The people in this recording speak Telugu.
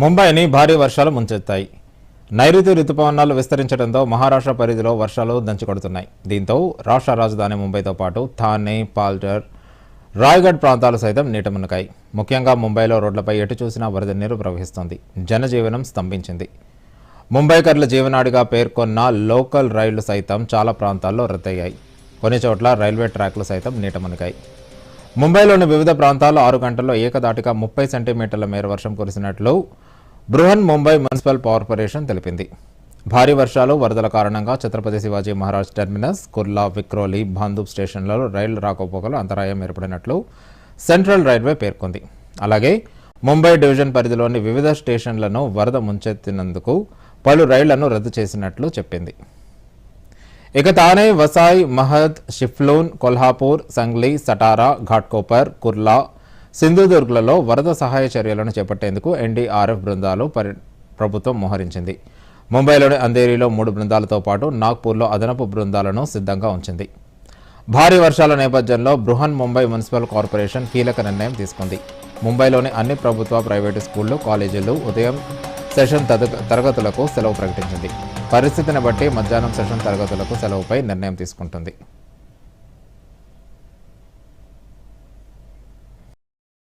ముంబైని భారీ వర్షాలు ముంచెత్తాయి. నైరుతి రుతుపవనాలు విస్తరించడంతో మహారాష్ట్ర పరిధిలో వర్షాలు దంచుకొడుతున్నాయి. దీంతో రాష్ట్ర రాజధాని ముంబైతో పాటు థానే పాల్టర్ రాయ్గఢ్ ప్రాంతాలు సైతం నీట మునకాయి ముఖ్యంగా ముంబైలో రోడ్లపై ఎటు చూసినా వరద నీరు ప్రవహిస్తోంది. జనజీవనం స్తంభించింది. ముంబైకర్ల జీవనాడిగా పేర్కొన్న లోకల్ రైళ్ళు సైతం చాలా ప్రాంతాల్లో రద్దయ్యాయి. కొన్ని చోట్ల రైల్వే ట్రాక్లు సైతం నీట మునిగాయి. ముంబైలోని వివిధ ప్రాంతాల్లో ఆరు గంటల్లో ఏకదాటిగా ముప్పై సెంటీమీటర్ల మేర వర్షం కురిసినట్లు బృహన్ ముంబై మున్సిపల్ కార్పొరేషన్ తెలిపింది. భారీ వర్షాలు వరదల కారణంగా ఛత్రపతి శివాజీ మహారాజ్ టెర్మినస్ కుర్లా విక్రోలి బాందూప్ స్టేషన్లలో రైళ్ళు రాకపోకలు అంతరాయం ఏర్పడినట్లు సెంట్రల్ రైల్వే పేర్కొంది. అలాగే ముంబై డివిజన్ పరిధిలోని వివిధ స్టేషన్లను వరద ముంచెత్తినందుకు పలు రైళ్ళను రద్దు చేసినట్లు చెప్పింది. ఇక తానే వసాయ్ మహద్ షిఫ్లూన్ కొల్హాపూర్ సంగ్లీ సటారా ఘాట్కోపర్ కుర్లా సింధుదుర్గ్లలో వరద సహాయ చర్యలను చేపట్టేందుకు ఎన్డీఆర్ఎఫ్ బృందాలు పరి ప్రభుత్వం మోహరించింది. ముంబైలోని అంధేరిలో మూడు బృందాలతో పాటు నాగ్పూర్లో అదనపు బృందాలను సిద్ధంగా ఉంచింది. భారీ వర్షాల నేపథ్యంలో బృహన్ ముంబై మున్సిపల్ కార్పొరేషన్ కీలక నిర్ణయం తీసుకుంది. ముంబైలోని అన్ని ప్రభుత్వ ప్రైవేటు స్కూళ్ళు కాలేజీలు ఉదయం సెషన్ తరగతులకు సెలవు ప్రకటించింది. పరిస్థితిని బట్టి మధ్యాహ్నం సెషన్ తరగతులకు సెలవుపై నిర్ణయం తీసుకుంటుంది.